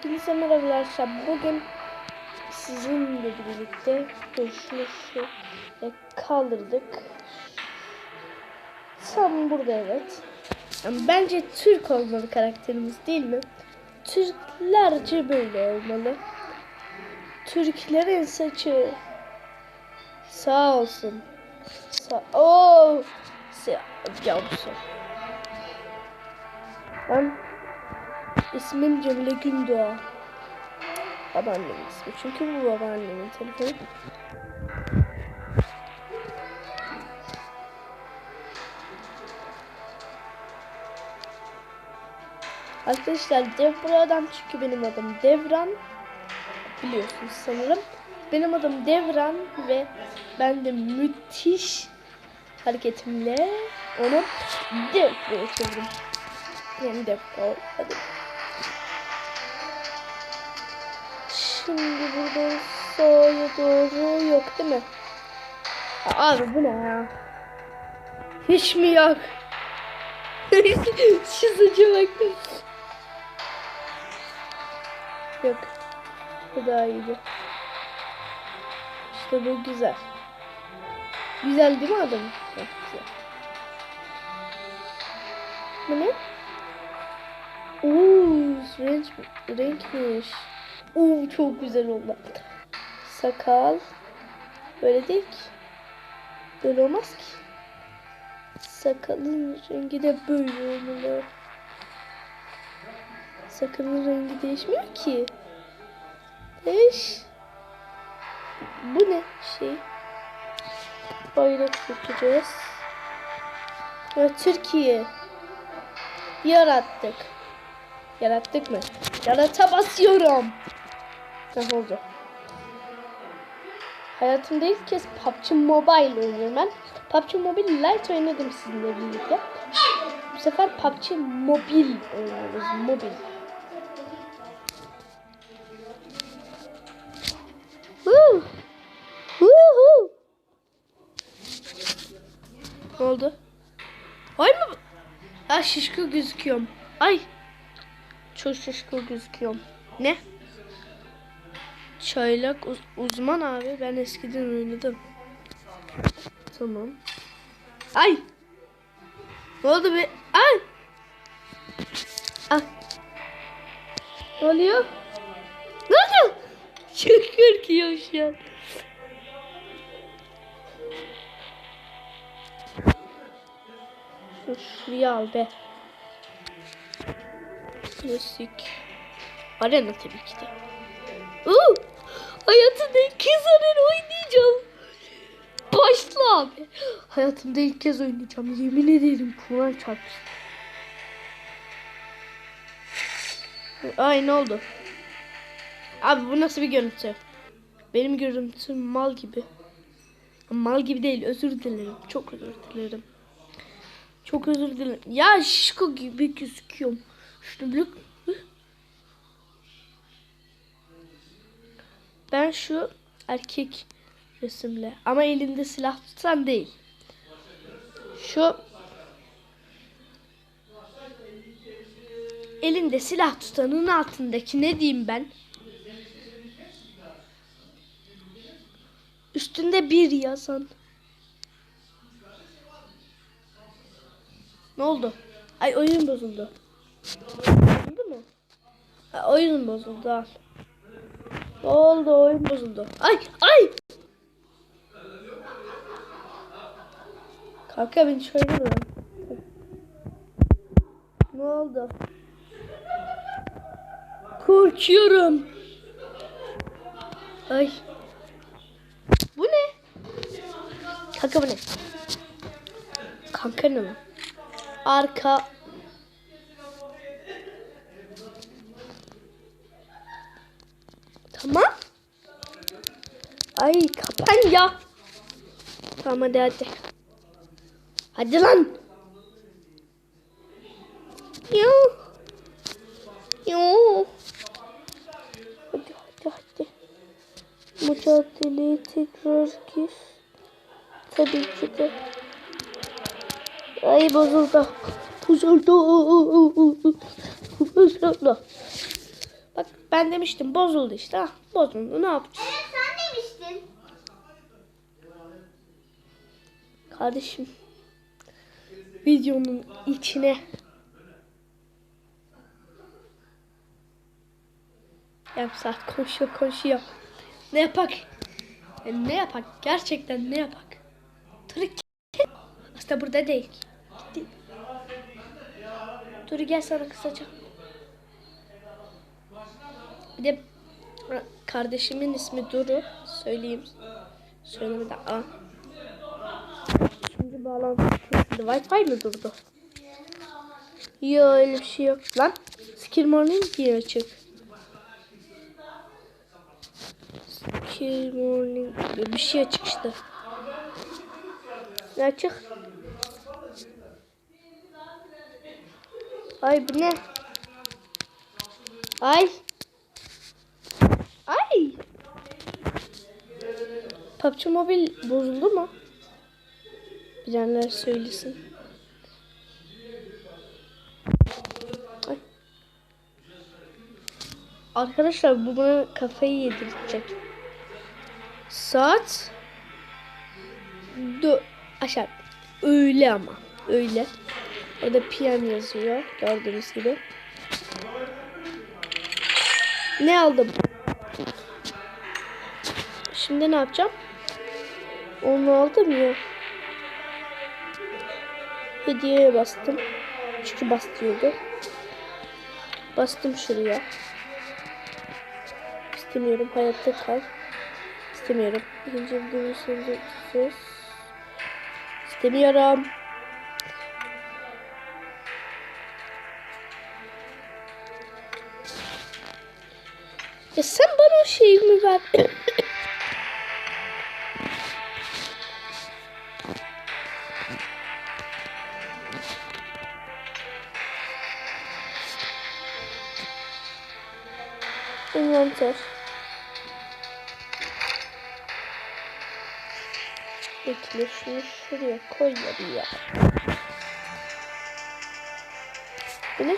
Hepinize merhabalar arkadaşlar. Bugün sizinle birlikte şöyle kaldırdık. Tam burada evet. Yani bence Türk olmalı karakterimiz değil mi? Türklerce böyle olmalı. Türklerin saçı sağ olsun. Sağ Oo! Sağ yavrusu. Ben İsmim Cemile Gündoğan. Babaannemin ismi. Çünkü bu babaannemin telefonu. Arkadaşlar Devra'dan çünkü benim adım Devran. Biliyorsunuz sanırım. Benim adım Devran ve ben de müthiş hareketimle onu Devra'ya çevirdim. Yani Devra. Hadi. Şimdi burada sağa doğru yok değil mi? Abi bu ne ya? Hiç mi yok? Şu saça bak. Yok. Bu daha iyiydi. İşte bu güzel. Güzel değil mi adam? Heh, güzel. Bu ne? Uuu renk, renkmiş. Uuu çok güzel oldu. Sakal. Böyle değil ki. Böyle olmaz ki. Sakalın rengi de böyle olmalı. Sakalın rengi değişmiyor ki. Değiş. Bu ne şey? Bayrak yapacağız. Ve Türkiye. Yarattık. Yarattık mı? Yarata basıyorum. Ne oldu? Hayatımda ilk kez PUBG Mobile oynuyorum ben. PUBG Mobile Lite oynadım sizinle birlikte. Bu sefer PUBG Mobile oynuyoruz. Mobil. Woo! Woohoo! Oldu? Ay mı? Ha şişko gözüküyorum. Ay. Çok şişko gözüküyorum. Ne? Çaylak uz- uzman abi. Ben eskiden oynadım. Tamam. Ay. Ne oldu be? Ay. Ay. Ne oluyor? Ne oldu? Çok korkuyorum şu an. Şuraya al be. Klasik. Arena tabii ki de. Uuu! Hayatımda ilk kez oynayacağım. Başla abi. Hayatımda ilk kez oynayacağım. Yemin ederim Kur'an çarpsın. Ay ne oldu? Abi bu nasıl bir görüntü? Benim görüntüm mal gibi. Mal gibi değil özür dilerim. Çok özür dilerim. Çok özür dilerim. Ya şişko gibi gözüküyorum. Şunu bir... Ben şu erkek resimle ama elinde silah tutan değil. Şu elinde silah tutanın altındaki ne diyeyim ben? Üstünde bir yazan. Ne oldu? Ay oyun bozuldu. Bozuldu? Ha, oyun bozuldu al. Ne oldu oyun bozuldu. Ay ay. Kanka beni şöyle mi? Ne oldu? Korkuyorum. Ay. Bu ne? Kanka bu ne? Kanka ne? Arka. Tamam. Ay kapan ya. Tamam hadi hadi. Hadi lan. Yo. Yo. Hadi hadi hadi. Mücadeleye tekrar gir. Tabii ki de. Ay bozuldu. Bozuldu. Bozuldu. Bak Ben demiştim bozuldu işte. Ah, bozuldu ne yapacağız? Kardeşim videonun içine yarım saat konuşuyor konuşuyor. Ne yapak? E, ne yapak? Gerçekten ne yapak? Tırık Aslında burada değil. Gitti. Dur gel sana kısaca. Bir de kardeşimin ismi Duru. Söyleyeyim. Söylemeden. Aa. Şimdi bağlantı kesildi. Wi-Fi mi durdu? Yok öyle bir şey yok. Lan Skill Morning diye açık. Skill Morning bir şey açık işte. Ne açık? Ay bu ne? Ay. Ay. PUBG Mobile bozuldu mu? Bilenler söylesin. Arkadaşlar bu bana kafayı yedirecek. Saat dö aşağı öyle ama öyle. Orada PM yazıyor gördüğünüz gibi. Ne aldım? Şimdi ne yapacağım? Onu aldım ya. Hediyeye bastım. Çünkü bastırıyordu. Bastım şuraya. İstemiyorum. Hayatta kal. İstemiyorum. İkinci bir söz. İstemiyorum. Ya sen bana o şeyi mi ver? Envanter. Bekle şunu şuraya koy ya. Bu ne?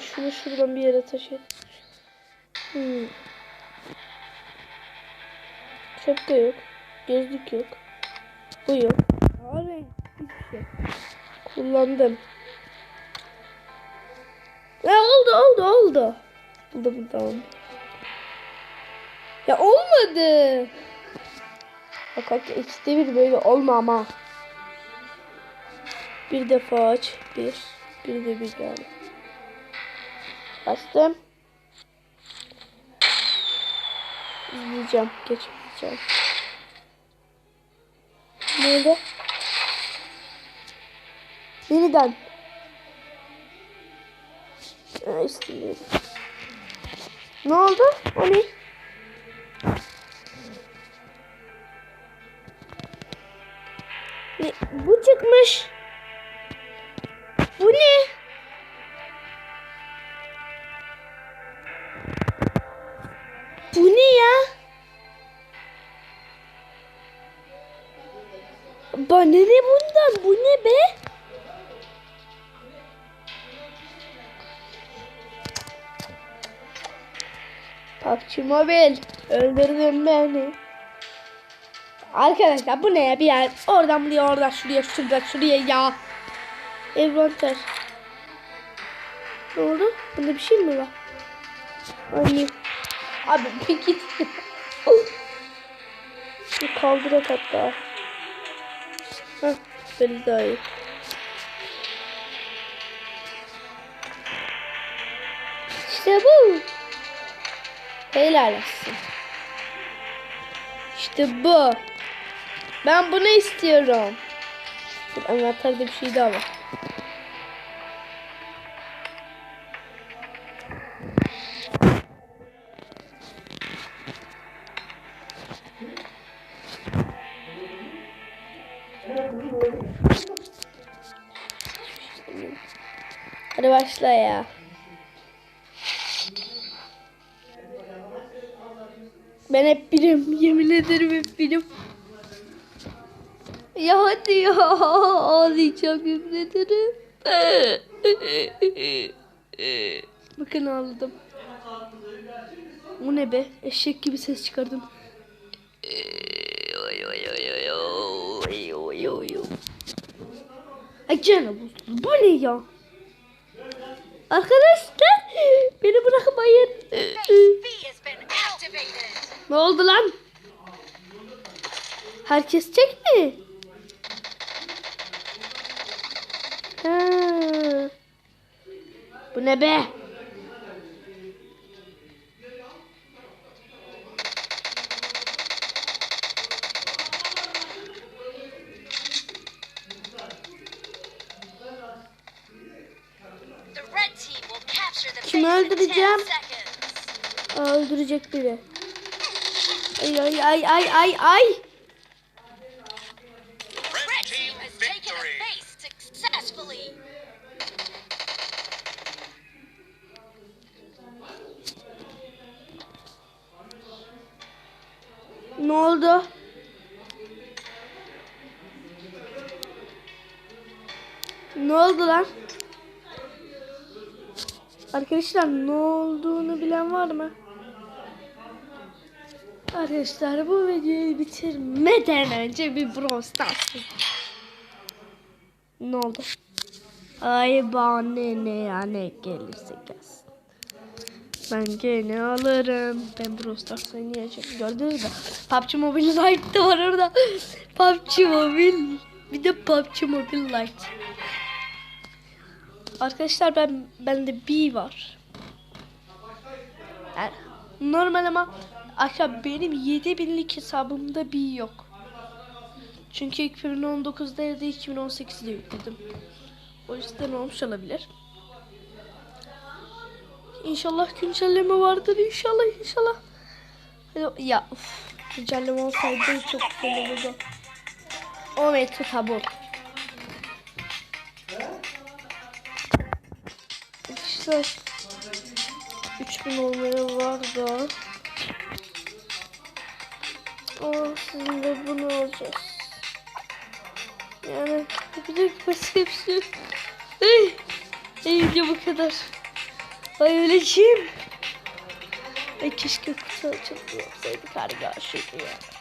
Şunu şuradan bir yere taşı. Hmm. Şapka yok. Gözlük yok. Bu yok. Abi hiçbir şey. Kullandım. Ya oldu oldu oldu. Buldum tamam. Ya olmadı. Bak bak ikide bir böyle olma ama. Bir defa aç. Bir. Bir de bir yani. Bastım. İzleyeceğim. Geçmeyeceğim. Nerede? Yeniden. Ha, istemiyorum. Ne oldu? O ne? Bu çıkmış. Bana ne bundan? Bu ne be? PUBG Mobile öldürdün beni. Arkadaşlar bu ne ya bir yer oradan buraya oradan şuraya şurada şuraya ya. Envanter. Ne oldu? Bunda bir şey mi var? Anne. Abi bir git. Bir kaldırak hatta. Heh, böyle daha. İşte bu. Helal olsun. İşte bu. Ben bunu istiyorum. Bir anahtarda bir şey daha var. Ben hep birim. Yemin ederim hep birim. Ya hadi ya. Ağlayacağım yemin ederim. Bakın ağladım. Bu ne be? Eşek gibi ses çıkardım. Ay canım bu ne ya? Arkadaşlar Ne oldu lan? Herkes tek mi? Ha. Bu ne be? Kimi base in 10 öldüreceğim? Aa, öldürecek biri. Ay ay ay ay ay ay. Ne oldu? Ne oldu lan? Arkadaşlar ne olduğunu bilen var mı? Arkadaşlar bu videoyu bitirmeden önce bir Brawl Stars. Ne oldu? Ay bana ne ya ne gelirse gelsin. Ben gene alırım. Ben Brawl Stars oynayacağım. Gördünüz mü? PUBG Mobile Lite de var orada. PUBG Mobile. Bir de PUBG Mobile Lite. Arkadaşlar ben bende B var. Yani normal ama arkadaşlar benim 7000'lik hesabımda B yok. Çünkü 2019'da ya da 2018'de yükledim. O yüzden olmuş olabilir. İnşallah güncelleme vardır inşallah inşallah. Ya uf, güncelleme olsaydı çok güzel olurdu. O mektup tabur. İşte 3000 olmaya var da. Aa, sizin de bunu alacağız. Yani de başka bir şey. Ey, ey ya bu kadar. Ay öleceğim. Ay keşke kutu açıldı yapsaydık arkadaşlar ya.